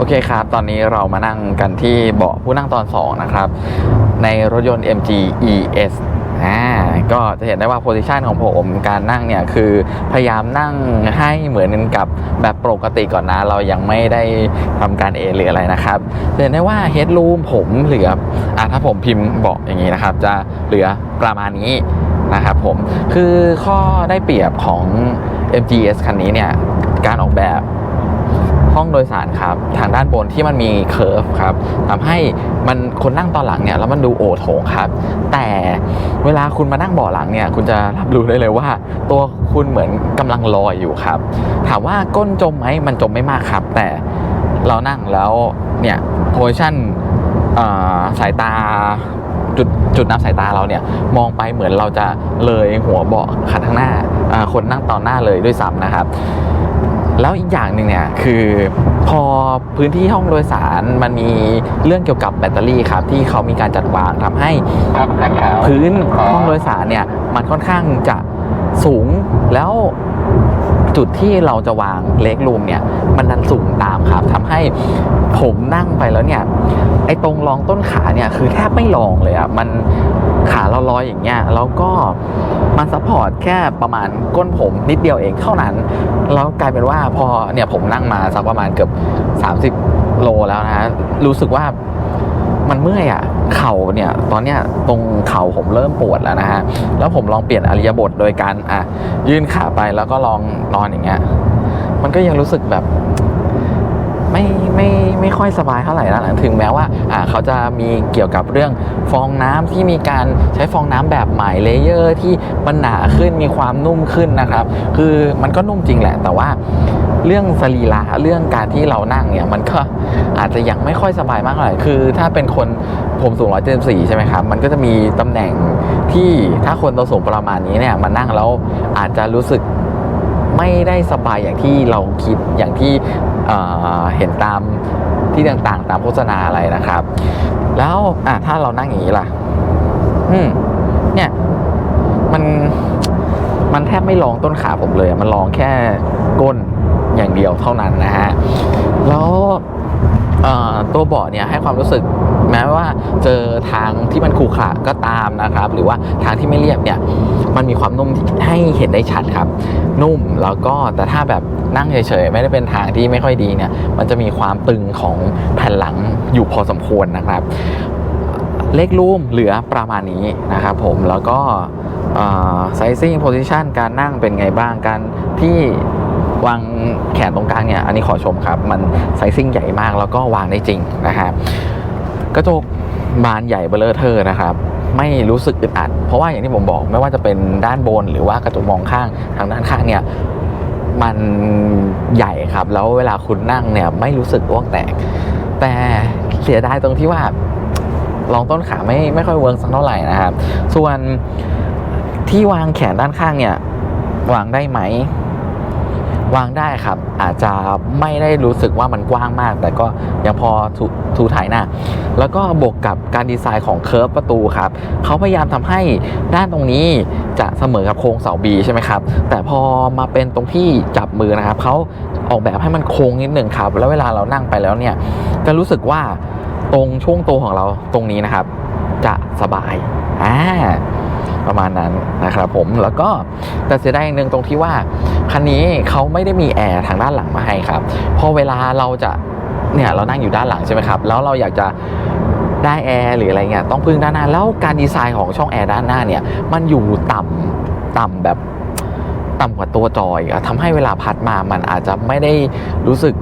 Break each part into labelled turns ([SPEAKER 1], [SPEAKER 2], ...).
[SPEAKER 1] โอเคครับ ตอนนี้เรามานั่งกันที่เบาะผู้นั่งตอน 2 นะครับ ในรถยนต์ MG ES อ่าก็จะเห็นได้ว่าโพซิชันของผมการนั่งเนี่ยคือพยายามนั่งให้เหมือนกับแบบปกติก่อนนะ เรายังไม่ได้ทำการเอหรืออะไรนะครับจะเห็นได้ว่า Headroom ผมเหลืออ่าถ้าผมพิมพ์เบาะอย่างนี้นะครับ จะเหลือประมาณนี้นะครับผมคือข้อได้เปรียบของ MGS คันนี้เนี่ยการออกแบบ ห้องโดยสารครับทางด้านบนที่มันมีเคิร์ฟครับทำให้มันคนนั่งตอนหลังเนี่ยแล้วมันดูโอโถงครับ แต่เวลาคุณมานั่งเบาะหลังเนี่ยคุณจะรับรู้ได้เลยว่า ตัวคุณเหมือนกำลังลอยอยู่ครับ ถามว่าก้นจมไหมมันจมไม่มากครับ แต่เรานั่งแล้วเนี่ยโพชั่นสายตาจุดจุดนับสายตาเราเนี่ยมองไปเหมือนเราจะเลยหัวเบาะคันข้างหน้าคนนั่งตอนหน้าเลยด้วยซ้ำนะครับ แล้วอีกอย่างหนึ่งเนี่ยคือพอพื้นที่ห้องโดยสารมันมีเรื่องเกี่ยวกับแบตเตอรี่ครับที่เขามีการจัดวางทำให้พื้นห้องโดยสารเนี่ยมันค่อนข้างจะสูงแล้วจุดที่เราจะวางเล็กรูมเนี่ยมันดันสูงตามครับทำให้ผมนั่งไปแล้วเนี่ยไอ้ตรงรองต้นขาเนี่ยคือแทบไม่รองเลยอะมัน ขาเราลอยอย่างเงี้ยแล้วก็มันซัพพอร์ตแค่ประมาณก้นผมนิดเดียวเองเท่านั้นแล้วกลายเป็นว่าพอเนี่ยผมนั่งมาสักประมาณเกือบ 30 โลแล้วนะฮะรู้สึกว่ามันเมื่อยอะ่ะเข่าเนี่ยตอนเนี้ยตรงเข่าผมเริ่มปวดแล้วนะฮะแล้วผมลองเปลี่ยนอริยบทโดยการอะยื่นขาไปแล้วก็ลองนอนอย่างเงี้ยมันก็ยังรู้สึกแบบ ไม่ไม่ไม่ค่อยสบายเท่าไหร่นะถึงแม้ว่าอ่าเขาจะมีเกี่ยวกับเรื่องฟองน้ำที่มีการใช้ฟองน้ำแบบใหม่เลเยอร์ ที่มันหนาขึ้นมีความนุ่มขึ้นนะครับ คือมันก็นุ่มจริงแหละ แต่ว่าเรื่องสรีระเรื่องการที่เรานั่งเนี่ยมันก็อาจจะยังไม่ค่อยสบายมากเท่าไหร่คือ ถ้าเป็นคนผมสูง 174 ใช่ไหมครับ มันก็จะมีตำแหน่งที่ถ้าคนตัวสูงประมาณนี้เนี่ยมานั่งแล้วอาจจะรู้สึกไม่ได้สบายอย่างที่เราคิดอย่างที่ เเห็นตามที่ต่างๆ ตามโฆษณาอะไรนะครับ แล้วอะถ้าเรานั่งอย่างนี้ล่ะ อืม เนี่ยมันมันแทบไม่ลองต้นขาผมเลย มันลองแค่ก้นอย่างเดียวเท่านั้นนะฮะ แล้วตัวเบาะเนี่ยให้ความรู้สึกแม้ว่าเจอทางที่มันขรุขระก็ตามนะครับ หรือว่าทางที่ไม่เรียบเนี่ย มันมีความนุ่มให้เห็นได้ชัดครับ นุ่มแล้วก็แต่ถ้าแบบนั่งเฉยๆ ไม่ได้เป็นทางที่ไม่ค่อยดีเนี่ยมันจะมีความตึงของแผ่นหลังอยู่พอสมควรนะครับเลขรูมเหลือประมาณนี้นะครับผมแล้วก็ไซซิ่งโพซิชันการนั่งเป็นไงบ้างการที่วางแขนตรงกลางเนี่ยอันนี้ขอชมครับ มันไซซิ่งใหญ่มากแล้วก็วางได้จริงนะครับกระจกบานใหญ่เบลเลอร์เทอร์นะครับ ไม่รู้สึกอึดอัด เพราะว่าอย่างที่ผมบอกไม่ว่าจะเป็นด้านบนหรือว่ากระจกมองข้างทางด้านข้างเนี่ยมันใหญ่ครับ แล้วเวลาคุณนั่งเนี่ยไม่รู้สึกอ้วกแตก แต่เสียดายตรงที่ว่ารองต้นขาไม่ไม่ค่อยเวิร์กสักเท่าไหร่นะครับ ส่วนที่วางแขนด้านข้างเนี่ยวางได้ไหม วางได้ครับ อาจจะไม่ได้รู้สึกว่ามันกว้างมาก แต่ก็ยังพอทูทูถ่ายหน้า แล้วก็บวกกับการดีไซน์ของเคิร์ฟประตูครับเขาพยายามทำให้ด้านตรงนี้จะเสมอกับโครงเสาบีใช่ไหมครับ แต่พอมาเป็นตรงที่จับมือนะครับเขาออกแบบให้มันโค้งนิดหนึ่งครับ แล้วเวลาเรานั่งไปแล้วเนี่ยจะรู้สึกว่าตรงช่วงตัวของเราตรงนี้นะครับ จะสบายอ่า ประมาณนั้นนะครับผมแล้วก็แต่เสียดายอย่างหนึ่งตรงที่ว่าคันนี้เขาไม่ได้มีแอร์ทางด้านหลังมาให้ครับพอเวลาเราจะเนี่ยเรานั่งอยู่ด้านหลังใช่ไหมครับ แล้วเราอยากจะได้แอร์หรืออะไรเงี้ยต้องพึ่งด้านหน้า แล้วการดีไซน์ของช่องแอร์ด้านหน้าเนี่ยมันอยู่ต่ำต่ำแบบต่ำกว่าตัวจอยอะทำให้เวลาพัดมามันอาจจะไม่ได้รู้สึก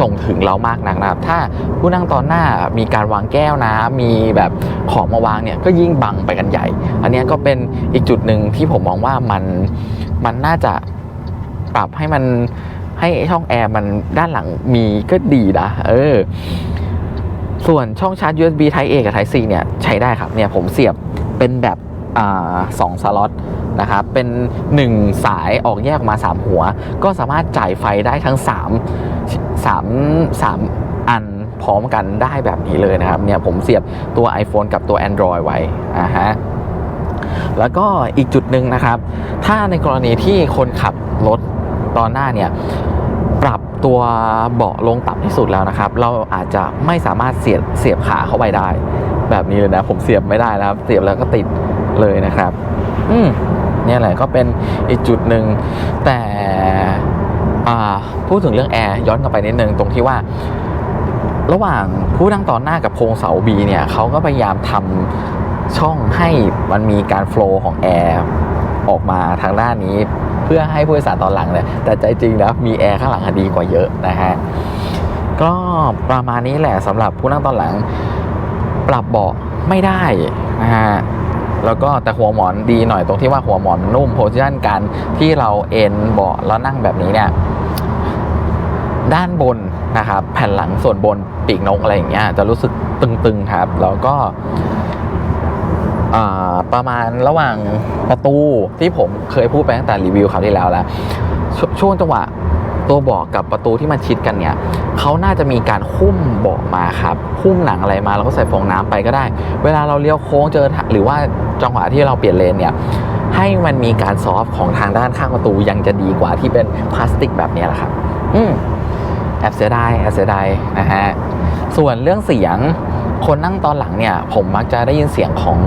[SPEAKER 1] ส่งถึงเรามากนักนะครับ ถ้าผู้นั่งตอนหน้ามีการวางแก้วน้ำมีแบบของมาวางเนี่ยก็ยิ่งบังไปกันใหญ่ อันนี้ก็เป็นอีกจุดหนึ่งที่ผมมองว่ามันมันน่าจะปรับให้มันให้ช่องแอร์มันด้านหลังมีก็ดีนะเออ ส่วนช่องชาร์จ USB Type A กับ Type C เนี่ยใช้ได้ครับเนี่ยผมเสียบเป็นแบบ สองสล็อตนะครับเป็น 1 สายออกแยกออกมา 3 หัว ก็สามารถจ่ายไฟได้ทั้ง 3 3 3 อันพร้อมกันได้แบบนี้เลยนะครับเนี่ยผมเสียบตัว iPhone กับตัว Android ไว้อ่าฮะแล้วก็อีกจุดหนึ่งนะครับ ถ้าในกรณีที่คนขับรถตอนหน้าเนี่ยปรับตัวเบาะลงต่ำที่สุดแล้วนะครับ เราอาจจะไม่สามารถเสียบเสียบขาเข้าไปได้ แบบนี้เลยนะ ผมเสียบไม่ได้นะครับ เสียบแล้วก็ติด เลยนะครับ อืมนี่แหละก็เป็นอีกจุดหนึ่งแต่พูดถึงเรื่องแอร์ย้อนกลับไปนิดนึงตรงที่ว่า ระหว่างผู้นั่งตอนหน้ากับโครงเสาบีเนี่ยเขาก็พยายามทำช่องให้มันมีการโฟล์ของแอร์ออกมาทางด้านนี้ เพื่อให้ผู้โดยสารตอนหลังเนี่ยแต่ใจจริงนะมีแอร์ข้างหลังดีกว่าเยอะนะฮะก็ประมาณนี้แหละสำหรับผู้นั่งตอนหลังปรับเบาะไม่ได้นะฮะ แล้วก็แต่หัวหมอนดีหน่อยตรงที่ว่าหัวหมอนนุ่มโพสิชันการที่เราเอนเบาะแล้วนั่งแบบนี้เนี่ยด้านบนนะครับแผ่นหลังส่วนบนปีกนกอะไรอย่างเงี้ยจะรู้สึกตึงๆครับ แล้วก็ประมาณระหว่างประตูที่ผมเคยพูดไปตั้งแต่รีวิวคราวที่แล้วแล้วชช่วงจังหวะ ตัวเบาะกับประตูที่มันชิดกันเนี่ยเขาน่าจะมีการหุ้มเบาะมาครับหุ้มหนังอะไรมาแล้วก็ใส่ฟองน้ำไปก็ได้ เวลาเราเลี้ยวโค้งเจอหรือว่าจังหวะที่เราเปลี่ยนเลนเนี่ยให้มันมีการซอฟต์ของทางด้านข้างประตูยังจะดีกว่าที่เป็นพลาสติกแบบนี้แหละครับ อืมแอบเสียดายแอบเสียดายนะฮะส่วนเรื่องเสียงคนนั่งตอนหลังเนี่ย ผมมักจะได้ยินเสียงของ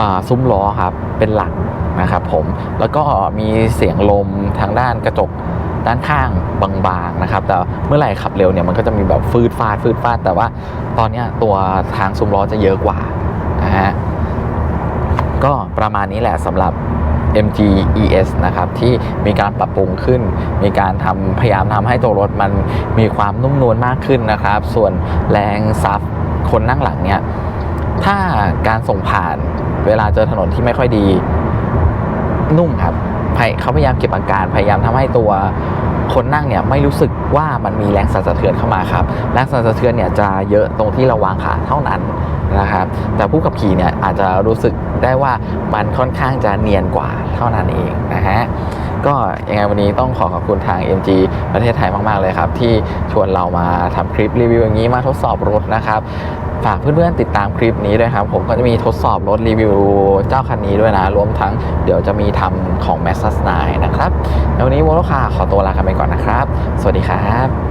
[SPEAKER 1] อซุ้มล้อครับเป็นหลักนะครับผมแล้วก็มีเสียงลมทางด้านกระจก ด้านข้างบางๆนะครับ แต่เมื่อไหร่ขับเร็วเนี่ยมันก็จะมีแบบฟืดฟาดฟืดฟาด แต่ว่าตอนนี้ตัวทางซุ้มล้อจะเยอะกว่านะฮะก็ประมาณนี้แหละสำหรับ MG ES นะครับที่มีการปรับปรุงขึ้น มีการทำพยายามทำให้ตัวรถมันมีความนุ่มนวลมากขึ้นนะครับ ส่วนแรงซับคนนั่งหลังเนี่ยถ้าการส่งผ่านเวลาเจอถนนที่ไม่ค่อยดีนุ่มครับ เขาพยายามเก็บอาการพยายามทำให้ตัวคนนั่งเนี่ยไม่รู้สึกว่ามันมีแรงสั่นสะเทือนเข้ามาครับแรงสั่นสะเทือนเนี่ยจะเยอะตรงที่เราวางขาเท่านั้นนะครับแต่ผู้ขับขี่เนี่ยอาจจะรู้สึกได้ว่ามันค่อนข้างจะเนียนกว่าเท่านั้นเองนะฮะก็ยังไงวันนี้ต้องขอขอบคุณทาง MG ประเทศไทยมาก ๆ เลยครับ ที่ชวนเรามาทำคลิปรีวิวอย่างนี้มาทดสอบรถนะครับ ฝากเพื่อนๆติดตามคลิปนี้ด้วยครับ ผมก็จะมีทดสอบรถรีวิวเจ้าคันนี้ด้วยนะ รวมทั้งเดี๋ยวจะมีทำของ m a x 9นะครับ แล้ววันนี้โมโลคาขอตัวลากันไปก่อนนะครับ สวัสดีครับ